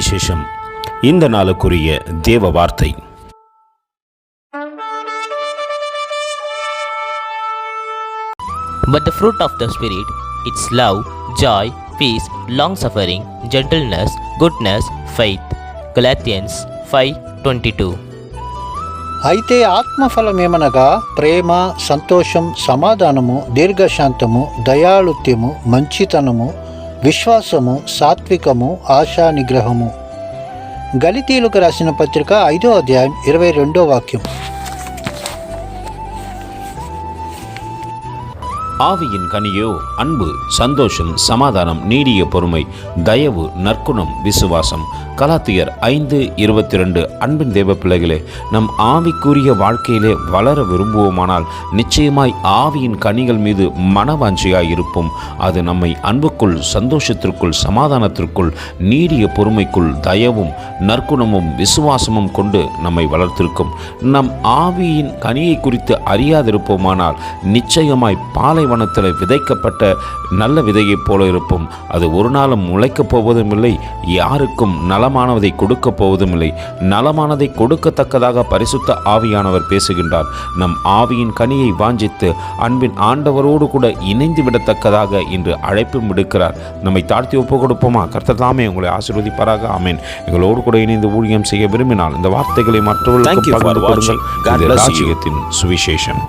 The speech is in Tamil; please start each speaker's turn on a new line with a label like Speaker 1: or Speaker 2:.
Speaker 1: சுவிசேஷம் இந்த நாளுக்குரிய தேவ வார்த்தை
Speaker 2: But the fruit of the Spirit, it's love, joy, peace, long suffering, gentleness, goodness, faith. Galatians 5:22.
Speaker 3: అయితే ఆత్మఫలమేమనగా ప్రేమ సంతోషం సమాధానము దీర్ఘశాంతము దయాళుత్యము మంచితనము విశ్వాసము సాత్వికము ఆశా నిగ్రహము గలితీలకు రాసిన పత్రిక ఐదో అధ్యాయం ఇరవై రెండో వాక్యం.
Speaker 1: ஆவியின் கனியோ அன்பு சந்தோஷம் சமாதானம் நீடிய பொறுமை தயவு நற்குணம் விசுவாசம். கலாத்தியர் ஐந்து இருபத்தி ரெண்டு அன்பின் தேவ பிள்ளைகளே நம் ஆவிக்குரிய வாழ்க்கையிலே வளர விரும்புவோமானால் நிச்சயமாய் ஆவியின் கனிகள் மீது மனவாஞ்சியாய் இருப்போம் அது நம்மை அன்புக்குள் சந்தோஷத்திற்குள் சமாதானத்திற்குள் நீடிய பொறுமைக்குள் தயவும் நற்குணமும் விசுவாசமும் கொண்டு நம்மை வளர்த்திருக்கும். நம் ஆவியின் கனியை குறித்து அறியாதிருப்போமானால் நிச்சயமாய் பாலை பாலைவனத்தில் விதைக்கப்பட்ட நல்ல விதையைப் போல இருப்போம். அது ஒரு நாளும் முளைக்கப் போவதும் இல்லை யாருக்கும் நலமானதை கொடுக்கப் போவதும் இல்லை நலமானதை கொடுக்கத்தக்கதாக பரிசுத்த ஆவியானவர் பேசுகின்றார். நம் ஆவியின் கனியை வாஞ்சித்து அன்பின் ஆண்டவரோடு கூட இணைந்து விடத்தக்கதாக இன்று அழைப்பும் விடுக்கிறார். நம்மை தாழ்த்தி ஒப்பு கொடுப்போமா கர்த்தர் தாமே உங்களை ஆசீர்வதிப்பாராக. ஆமென். எங்களோடு கூட இணைந்து ஊழியம் செய்ய விரும்பினால் இந்த வார்த்தைகளை மற்றவர்களுக்கு பகிர்ந்து. கொடுங்கள். சுவிசேஷம்.